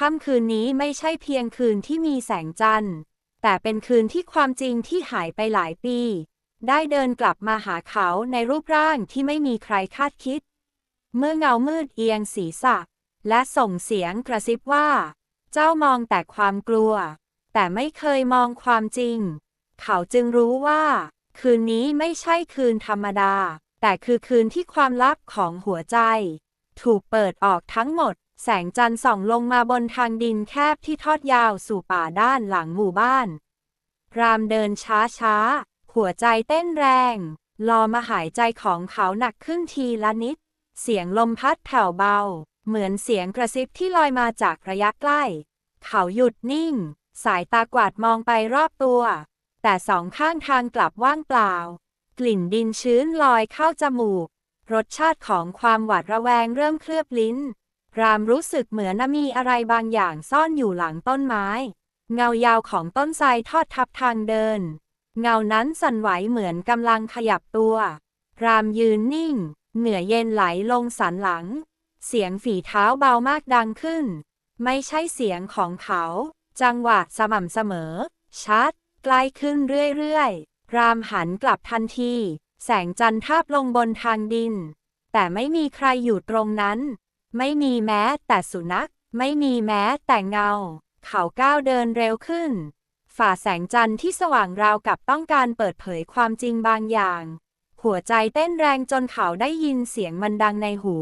ค่ำคืนนี้ไม่ใช่เพียงคืนที่มีแสงจันทร์ แต่เป็นคืนที่ความจริงที่หายไปหลายปี ได้เดินกลับมาหาเขาในรูปร่างที่ไม่มีใครคาดคิด เมื่อเงามืดเอียงศีรษะ และส่งเสียงกระซิบว่า เจ้ามองแต่ความกลัว แต่ไม่เคยมองความจริง เขาจึงรู้ว่า คืนนี้ไม่ใช่คืนธรรมดา แต่คือคืนที่ความลับของหัวใจ ถูกเปิดออกทั้งหมด แสงจันทร์ส่องลงมาบนทางดินแคบที่ทอดยาวสู่ป่าด้านหลังหมู่บ้าน รามเดินช้าช้าๆหัวใจเต้นแรงรอมาหายใจของเขาหนักขึ้นทีละนิด เสียงลมพัดแผ่วเบา เหมือนเสียงกระซิบที่ลอยมาจากระยะใกล้ เขาหยุดนิ่ง สายตากวาดมองไปรอบตัว แต่สองข้างทางกลับว่างเปล่า กลิ่นดินชื้นลอยเข้าจมูก รสชาติของความหวาดระแวงเริ่มเคลือบลิ้น รามรู้สึกเหมือนมีอะไรบางอย่างซ่อนอยู่หลังต้นไม้ เงายาวของต้นไทรทอดทับทางเดิน เงานั้นสั่นไหวเหมือนกำลังขยับตัว รามยืนนิ่ง เหงื่อเย็นไหลลงสันหลัง เสียงฝีเท้าเบามากดังขึ้น ไม่ใช่เสียงของเขา จังหวะสม่ำเสมอ ชัด ใกล้ขึ้นเรื่อยๆ รามหันกลับทันที แสงจันทร์ทาบลงบนทางดิน แต่ไม่มีใครอยู่ตรงนั้น ไม่มีแม้แต่สุนัข ไม่มีแม้แต่เงา เขาก้าวเดินเร็วขึ้น ฝ่าแสงจันทร์ที่สว่างราวกับต้องการเปิดเผยความจริงบางอย่าง หัวใจเต้นแรงจนเขาได้ยินเสียงมันดังในหู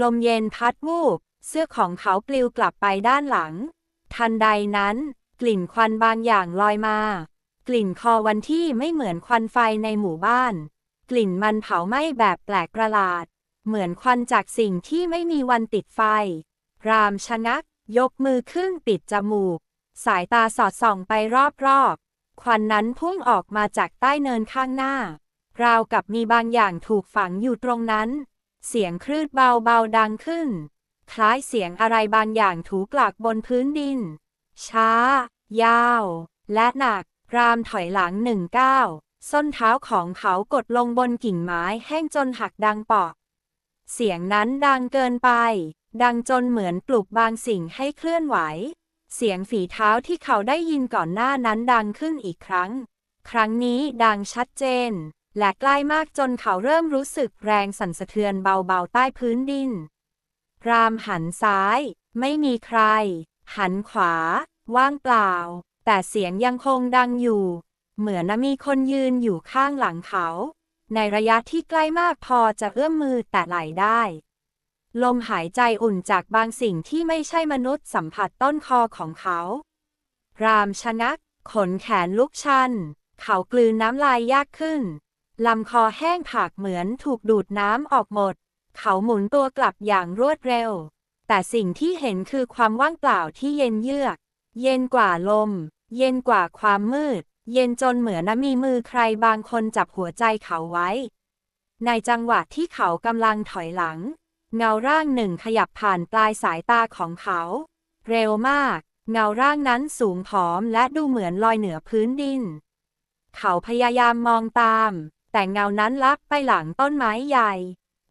ลมเย็นพัดวูบ เสื้อของเขาปลิวกลับไปด้านหลัง ทันใดนั้น กลิ่นควันบางอย่างลอยมา กลิ่นคอวันที่ไม่เหมือนควันไฟในหมู่บ้าน กลิ่นมันเผาไหม้แบบแปลกประหลาด เหมือนควันจากสิ่งที่ไม่มีวันติดไฟ รามชะงัก ยกมือขึ้นปิดจมูก สายตาสอดส่องไปรอบๆ ควันนั้นพุ่งออกมาจากใต้เนินข้างหน้า ราวกับมีบางอย่างถูกฝังอยู่ตรงนั้น เสียงคลื่นเบาๆดังขึ้น คล้ายเสียงอะไรบางอย่างถูกลากบนพื้นดิน ช้า ยาว และหนัก รามถอยหลังหนึ่งก้าวส้นเท้าของเขากดลงบนกิ่งไม้แห้งจนหักดังเปาะ เสียงนั้นดังเกินไป ดังจนเหมือนปลุกบางสิ่งให้เคลื่อนไหว เสียงฝีเท้าที่เขาได้ยินก่อนหน้านั้นดังขึ้นอีกครั้ง ครั้งนี้ดังชัดเจน และใกล้มากจนเขาเริ่มรู้สึกแรงสั่นสะเทือนเบาๆใต้พื้นดิน รามหันซ้าย ไม่มีใคร หันขวา ว่างเปล่า แต่เสียงยังคงดังอยู่ เหมือนมีคนยืนอยู่ข้างหลังเขา ในระยะที่ใกล้มากพอจะเอื้อมมือแตะไหลได้ ลมหายใจอุ่นจากบางสิ่งที่ไม่ใช่มนุษย์สัมผัสต้นคอของเขา รามชะงัก ขนแขนลุกชัน เขากลืนน้ำลายยากขึ้น ลำคอแห้งผากเหมือนถูกดูดน้ำออกหมด เขาหมุนตัวกลับอย่างรวดเร็ว แต่สิ่งที่เห็นคือความว่างเปล่าที่เย็นเยือก เย็นกว่าลม เย็นกว่าความมืด เย็นจนเหมือนมีมือใครบางคนจับหัวใจเขาไว้ ในจังหวะที่เขากำลังถอยหลัง เงาร่างหนึ่งขยับผ่านปลายสายตาของเขา เร็วมาก เงาร่างนั้นสูงผอมและดูเหมือนลอยเหนือพื้นดิน เขาพยายามมองตาม แต่เงานั้นลับไปหลังต้นไม้ใหญ่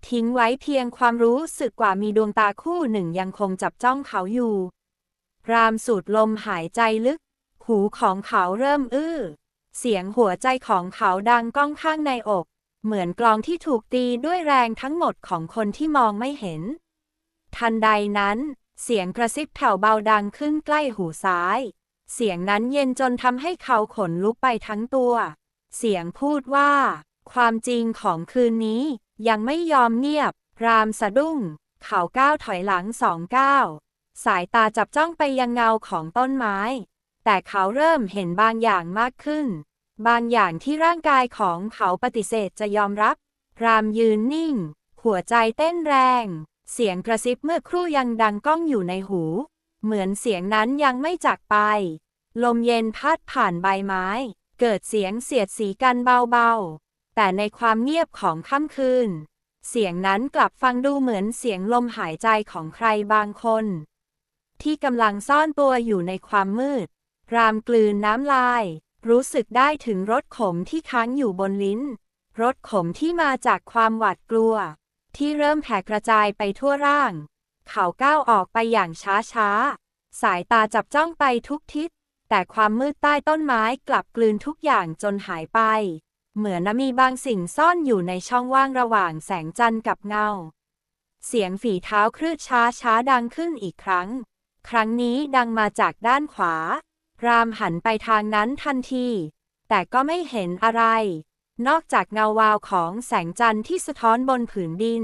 ทิ้งไว้เพียงความรู้สึกกว่ามีดวงตาคู่หนึ่งยังคงจับจ้องเขาอยู่ รามสูดลมหายใจลึก หูของเขาเริ่มอื้อ เสียงหัวใจของเขาดังก้องข้างในอก เหมือนกลองที่ถูกตีด้วยแรงทั้งหมดของคนที่มองไม่เห็น ทันใดนั้น เสียงกระซิบแผ่วเบาดังขึ้นใกล้หูซ้าย เสียงนั้นเย็นจนทำให้เขาขนลุกไปทั้งตัว เสียงพูดว่า ความจริงของคืนนี้ ยังไม่ยอมเงียบ รามสะดุ้ง เขาก้าวถอยหลังสองก้าวสายตาจับจ้องไปยังเงาของต้นไม้ แต่เขาเริ่มเห็นบางอย่างมากขึ้น บางอย่างที่ร่างกายของเขาปฏิเสธจะยอมรับ รามยืนนิ่ง หัวใจเต้นแรง เสียงกระซิบเมื่อครู่ยังดังก้องอยู่ในหู เหมือนเสียงนั้นยังไม่จากไป ลมเย็นพัดผ่านใบไม้ เกิดเสียงเสียดสีกันเบาๆ แต่ในความเงียบของค่ำคืน เสียงนั้นกลับฟังดูเหมือนเสียงลมหายใจของใครบางคน ที่กำลังซ่อนตัวอยู่ในความมืด รามกลืนน้ำลาย รู้สึกได้ถึงรสขมที่ค้างอยู่บนลิ้น รสขมที่มาจากความหวาดกลัว ที่เริ่มแผ่กระจายไปทั่วร่าง เขาก้าวออกไปอย่างช้าช้าสายตาจับจ้องไปทุกทิศ แต่ความมืดใต้ต้นไม้กลับกลืนทุกอย่างจนหายไป เหมือนมีบางสิ่งซ่อนอยู่ในช่องว่างระหว่างแสงจันทร์กับเงา เสียงฝีเท้าคลืดช้าช้าดังขึ้นอีกครั้ง ครั้งนี้ดังมาจากด้านขวา รามหันไปทางนั้นทันที แต่ก็ไม่เห็นอะไร นอกจากเงาวาวของแสงจันทร์ที่สะท้อนบนผืนดิน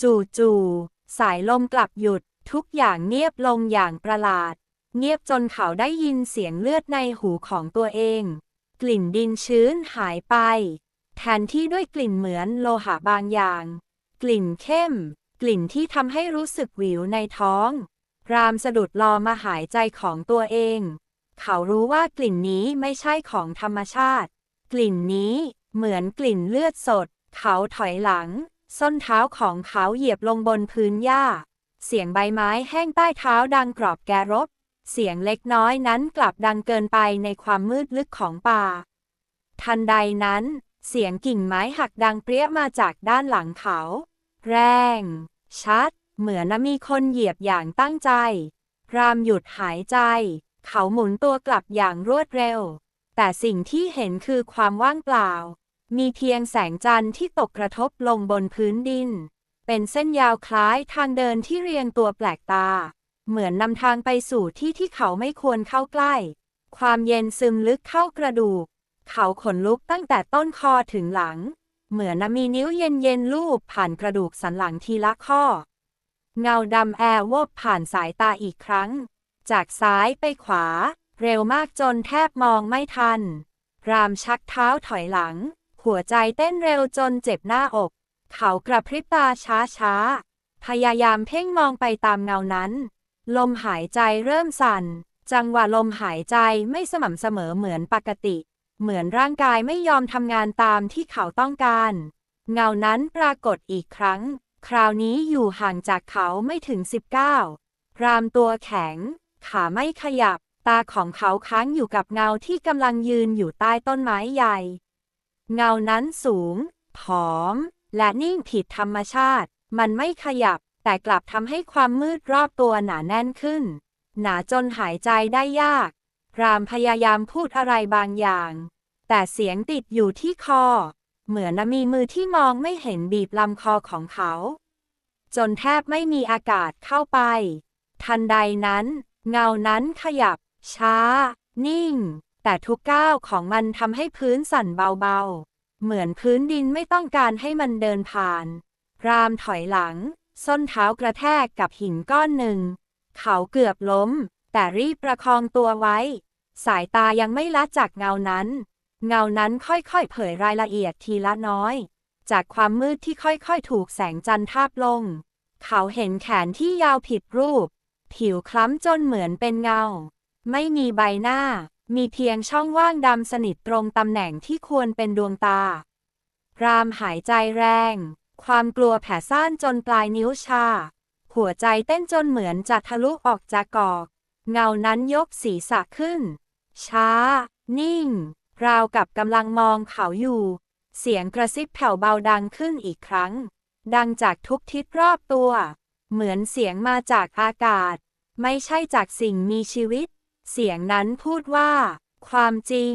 จู่ๆสายลมกลับหยุด ทุกอย่างเงียบลงอย่างประหลาด เงียบจนเขาได้ยินเสียงเลือดในหูของตัวเอง กลิ่นดินชื้นหายไป แทนที่ด้วยกลิ่นเหมือนโลหะบางอย่าง กลิ่นเข้ม กลิ่นที่ทำให้รู้สึกหวิวในท้อง รามสะดุดรอมาหายใจของตัวเอง เขารู้ว่ากลิ่นนี้ไม่ใช่ของธรรมชาติ กลิ่นนี้เหมือนกลิ่นเลือดสด เขาถอยหลัง ส้นเท้าของเขาเหยียบลงบนพื้นหญ้า เสียงใบไม้แห้งใต้เท้าดังกรอบแกรบ เสียงเล็กน้อยนั้นกลับดังเกินไปในความมืดลึกของป่า ทันใดนั้น เสียงกิ่งไม้หักดังเปรี้ยมาจากด้านหลังเขา แรง ชัด เหมือนมีคนเหยียบอย่างตั้งใจ รามหยุดหายใจ เขาหมุนตัวกลับอย่างรวดเร็ว แต่สิ่งที่เห็นคือความว่างเปล่า มีเพียงแสงจันทร์ที่ตกกระทบลงบนพื้นดิน เป็นเส้นยาวคล้ายทางเดินที่เรียงตัวแปลกตา เหมือนนำทางไปสู่ที่ที่เขาไม่ควรเข้าใกล้ ความเย็นซึมลึกเข้ากระดูก เขาขนลุกตั้งแต่ต้นคอถึงหลัง เหมือนมีนิ้วเย็นๆลูบผ่านกระดูกสันหลังทีละข้อ เงาดำแอร์วบผ่านสายตาอีกครั้ง จากซ้ายไปขวา เร็วมากจนแทบมองไม่ทัน รามชักเท้าถอยหลัง หัวใจเต้นเร็วจนเจ็บหน้าอก เขากระพริบตาช้าๆพยายามเพ่งมองไปตามเงานั้น ลมหายใจเริ่มสั่น จังหวะลมหายใจไม่สม่ำเสมอเหมือนปกติ เหมือนร่างกายไม่ยอมทำงานตามที่เขาต้องการ เงานั้นปรากฏอีกครั้ง คราวนี้อยู่ห่างจากเขาไม่ถึง 19 รามตัวแข็ง ขาไม่ขยับ ตาของเขาค้างอยู่กับเงาที่กำลังยืนอยู่ใต้ต้นไม้ใหญ่ เงานั้นสูง ผอม และนิ่งผิดธรรมชาติ มันไม่ขยับ แต่กลับทำให้ความมืดรอบตัวหนาแน่นขึ้น หนาจนหายใจได้ยาก รามพยายามพูดอะไรบางอย่าง แต่เสียงติดอยู่ที่คอ เหมือนมีมือที่มองไม่เห็นบีบลำคอของเขา จนแทบไม่มีอากาศเข้าไป ทันใดนั้น เงานั้นขยับ ช้า นิ่ง แต่ทุกก้าวของมันทำให้พื้นสั่นเบาๆ เหมือนพื้นดินไม่ต้องการให้มันเดินผ่าน รามถอยหลัง ส้นเท้ากระแทกกับหินก้อนหนึ่ง เขาเกือบล้ม แต่รีบประคองตัวไว้ สายตายังไม่ละจากเงานั้น เงานั้นค่อยๆ เผยรายละเอียดทีละน้อย จากความมืดที่ค่อยๆ ถูกแสงจันทร์ทาบลง เขาเห็นแขนที่ยาวผิดรูป ผิวคล้ำจนเหมือนเป็นเงา ไม่มีใบหน้า มีเพียงช่องว่างดำสนิทตรงตำแหน่งที่ควรเป็นดวงตา รามหายใจแรง ความกลัวแผ่ซ่านจนปลายนิ้วชา หัวใจเต้นจนเหมือนจะทะลุออกจากกอก เงานั้นยกศีรษะขึ้น ช้า นิ่ง ราวกับกำลังมองเขาอยู่ เสียงกระซิบแผ่วเบาดังขึ้นอีกครั้ง ดังจากทุกทิศรอบตัว เหมือนเสียงมาจากอากาศ ไม่ใช่จากสิ่งมีชีวิต เสียงนั้นพูดว่า ความจริง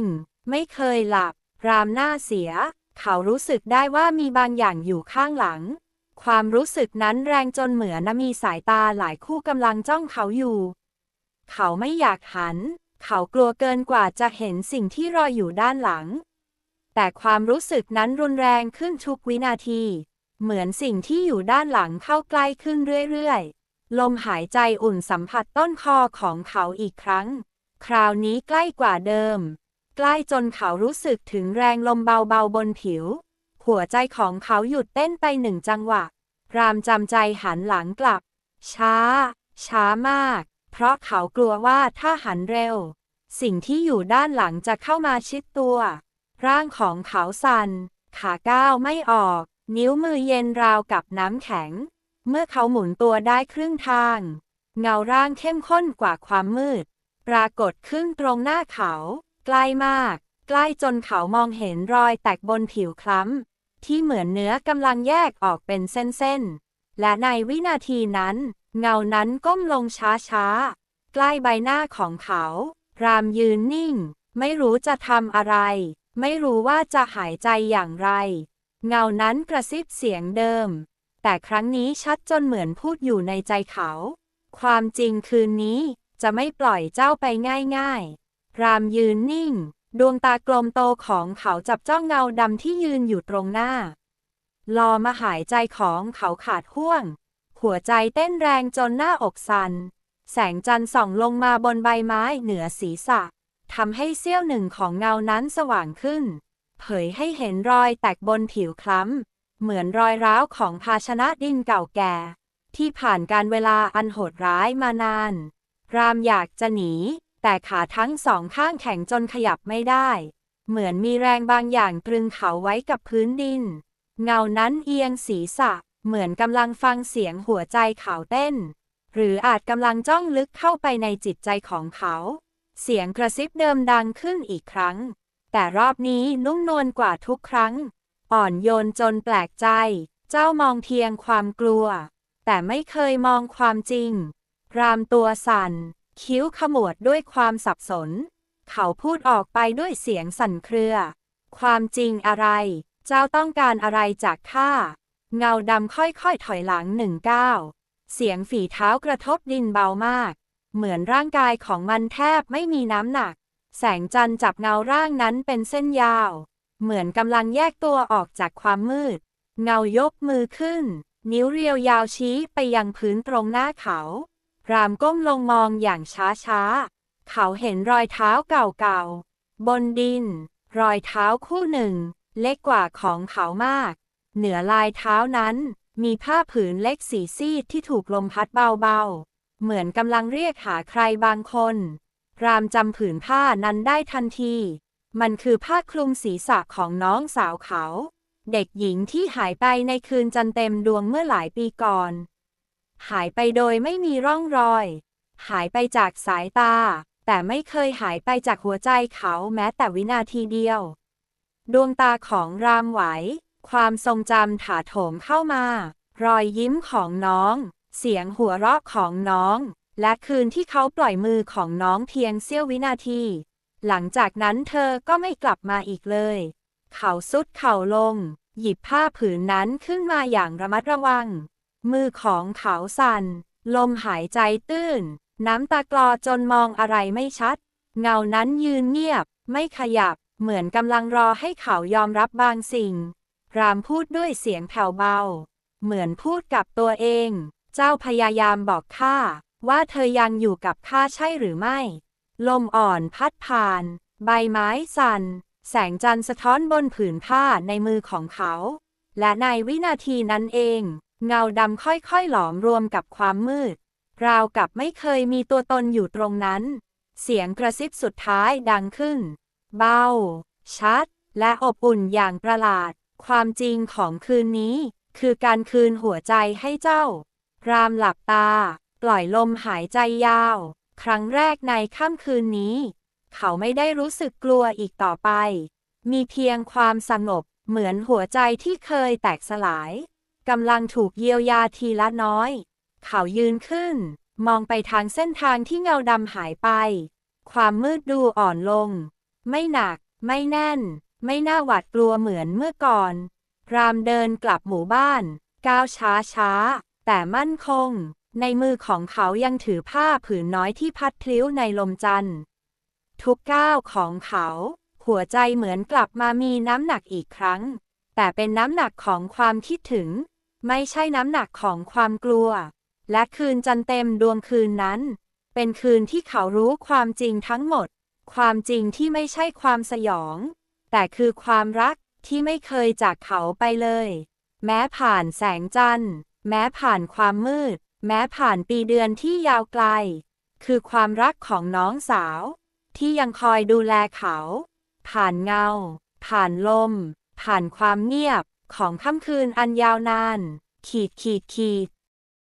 ไม่เคยหลับ รามหน้าเสีย เขารู้สึกได้ว่ามีบางอย่างอยู่ข้างหลัง ความรู้สึกนั้นแรงจนเหมือนมีสายตาหลายคู่กำลังจ้องเขาอยู่ เขาไม่อยากหัน เขากลัวเกินกว่าจะเห็นสิ่งที่รออยู่ด้านหลัง แต่ความรู้สึกนั้นรุนแรงขึ้นทุกวินาที เหมือนสิ่งที่อยู่ด้านหลังเข้าใกล้ขึ้นเรื่อยๆ ลมหายใจอุ่นสัมผัสต้นคอของเขาอีกครั้ง คราวนี้ใกล้กว่าเดิม ใกล้จนเขารู้สึกถึงแรงลมเบาๆบนผิว หัวใจของเขาหยุดเต้นไปหนึ่งจังหวะ รามจำใจหันหลังกลับ ช้า ช้ามาก เพราะเขากลัวว่าถ้าหันเร็ว สิ่งที่อยู่ด้านหลังจะเข้ามาชิดตัว ร่างของเขาสัน่น ขาก้าวไม่ออก นิ้วมือเย็นราวกับน้ำแข็ง เมื่อเขาหมุนตัวได้ครึ่งทาง เงาร่างเข้มข้นกว่าความมืด ปรากฏขึ้นตรงหน้าเขา ใกล้มาก ใกล้จนเขามองเห็นรอยแตกบนผิวคล้ำ ที่เหมือนเนื้อกำลังแยกออกเป็นเส้นๆ และในวินาทีนั้น เงานั้นก้มลงช้าๆ ใกล้ใบหน้าของเขา รามยืนนิ่ง ไม่รู้จะทำอะไร ไม่รู้ว่าจะหายใจอย่างไร เงานั้นกระซิบเสียงเดิม แต่ครั้งนี้ชัดจนเหมือนพูดอยู่ในใจเขา ความจริงคืนนี้จะไม่ปล่อยเจ้าไปง่ายๆ รามยืนนิ่ง ดวงตากลมโตของเขาจับจ้องเงาดำที่ยืนอยู่ตรงหน้ารอมาหายใจของเขาขาดห่วง หัวใจเต้นแรงจนหน้าอกสัน่น แสงจันทร์ส่องลงมาบนใบไม้เหนือศีรษะทำให้เสี้ยวหนึ่งของเงานั้นสว่างขึ้น เผยให้เห็นรอยแตกบนผิวคล้ำ เหมือนรอยร้าวของภาชนะดินเก่าแก่ ที่ผ่านการเวลาอันโหดร้ายมานาน รามอยากจะหนี แต่ขาทั้งสองข้างแข็งจนขยับไม่ได้ เหมือนมีแรงบางอย่างตรึงเขาไว้กับพื้นดิน เงานั้นเอียงศีรษะ เหมือนกำลังฟังเสียงหัวใจเขาเต้น หรืออาจกำลังจ้องลึกเข้าไปในจิตใจของเขา เสียงกระซิบเดิมดังขึ้นอีกครั้ง แต่รอบนี้นุ่มนวลกว่าทุกครั้ง อ่อนโยนจนแปลกใจ เจ้ามองเพียงความกลัว แต่ไม่เคยมองความจริง รามตัวสั่น คิ้วขมวดด้วยความสับสน เขาพูดออกไปด้วยเสียงสั่นเครือ ความจริงอะไร เจ้าต้องการอะไรจากข้า เงาดำค่อยๆถอยหลังหนึ่งก้าวเสียงฝีเท้ากระทบดินเบามาก เหมือนร่างกายของมันแทบไม่มีน้ำหนัก แสงจันทร์จับเงาร่างนั้นเป็นเส้นยาว เหมือนกำลังแยกตัวออกจากความมืด เงายกมือขึ้น นิ้วเรียวยาวชี้ไปยังพื้นตรงหน้าเขา รามก้มลงมองอย่างช้าๆ เขาเห็นรอยเท้าเก่าๆ บนดิน รอยเท้าคู่หนึ่ง เล็กกว่าของเขามาก เหนือลายเท้านั้น มีผ้าผืนเล็กสีซีดที่ถูกลมพัดเบาๆ เหมือนกำลังเรียกหาใครบางคน รามจำผืนผ้านั้นได้ทันที มันคือผ้าคลุมศีรษะของน้องสาวเขา เด็กหญิงที่หายไปในคืนจันเต็มดวงเมื่อหลายปีก่อน หายไปโดยไม่มีร่องรอย หายไปจากสายตา แต่ไม่เคยหายไปจากหัวใจเขาแม้แต่วินาทีเดียว ดวงตาของรามไหว ความทรงจำถาโถมเข้ามา รอยยิ้มของน้อง เสียงหัวเราะของน้อง และคืนที่เขาปล่อยมือของน้องเพียงเสี้ยววินาที หลังจากนั้นเธอก็ไม่กลับมาอีกเลย เขาสุดเข่าลง หยิบผ้าผืนนั้นขึ้นมาอย่างระมัดระวัง มือของเขาสั่น ลมหายใจตื้น น้ำตากลอจนมองอะไรไม่ชัด เงานั้นยืนเงียบ ไม่ขยับ เหมือนกำลังรอให้เขายอมรับบางสิ่ง รามพูดด้วยเสียงแผ่วเบา เหมือนพูดกับตัวเอง เจ้าพยายามบอกข้า ว่าเธอยังอยู่กับข้าใช่หรือไม่ ลมอ่อนพัดผ่าน ใบไม้สั่น แสงจันทร์สะท้อนบนผืนผ้าในมือของเขา และในวินาทีนั้นเอง เงาดำค่อยๆหลอมรวมกับความมืด ราวกับไม่เคยมีตัวตนอยู่ตรงนั้น เสียงกระซิบสุดท้ายดังขึ้น เบา ชัด และอบอุ่นอย่างประหลาด ความจริงของคืนนี้ คือการคืนหัวใจให้เจ้ารามหลับตา ปล่อยลมหายใจยาว ครั้งแรกในค่ำคืนนี้ เขาไม่ได้รู้สึกกลัวอีกต่อไป มีเพียงความสงบ เหมือนหัวใจที่เคยแตกสลายกำลังถูกเยียวยาทีละน้อย เขายืนขึ้น มองไปทางเส้นทางที่เงาดำหายไป ความมืดดูอ่อนลง ไม่หนัก ไม่แน่น ไม่น่าหวาดกลัวเหมือนเมื่อก่อน รามเดินกลับหมู่บ้าน ก้าวช้าช้าแต่มั่นคง ในมือของเขายังถือผ้าผืนน้อยที่พัดพลิ้วในลมจันทร์ ทุกก้าวของเขา หัวใจเหมือนกลับมามีน้ำหนักอีกครั้ง แต่เป็นน้ำหนักของความคิดถึง ไม่ใช่น้ำหนักของความกลัว และคืนจันทร์เต็มดวงคืนนั้น เป็นคืนที่เขารู้ความจริงทั้งหมด ความจริงที่ไม่ใช่ความสยอง แต่คือความรักที่ไม่เคยจากเขาไปเลย แม้ผ่านแสงจันทร์ แม้ผ่านความมืด แม้ผ่านปีเดือนที่ยาวไกล คือความรักของน้องสาว ที่ยังคอยดูแลเขา ผ่านเงา ผ่านลม ผ่านความเงียบของค่ำคืนอันยาวนาน ขีดขีดขีด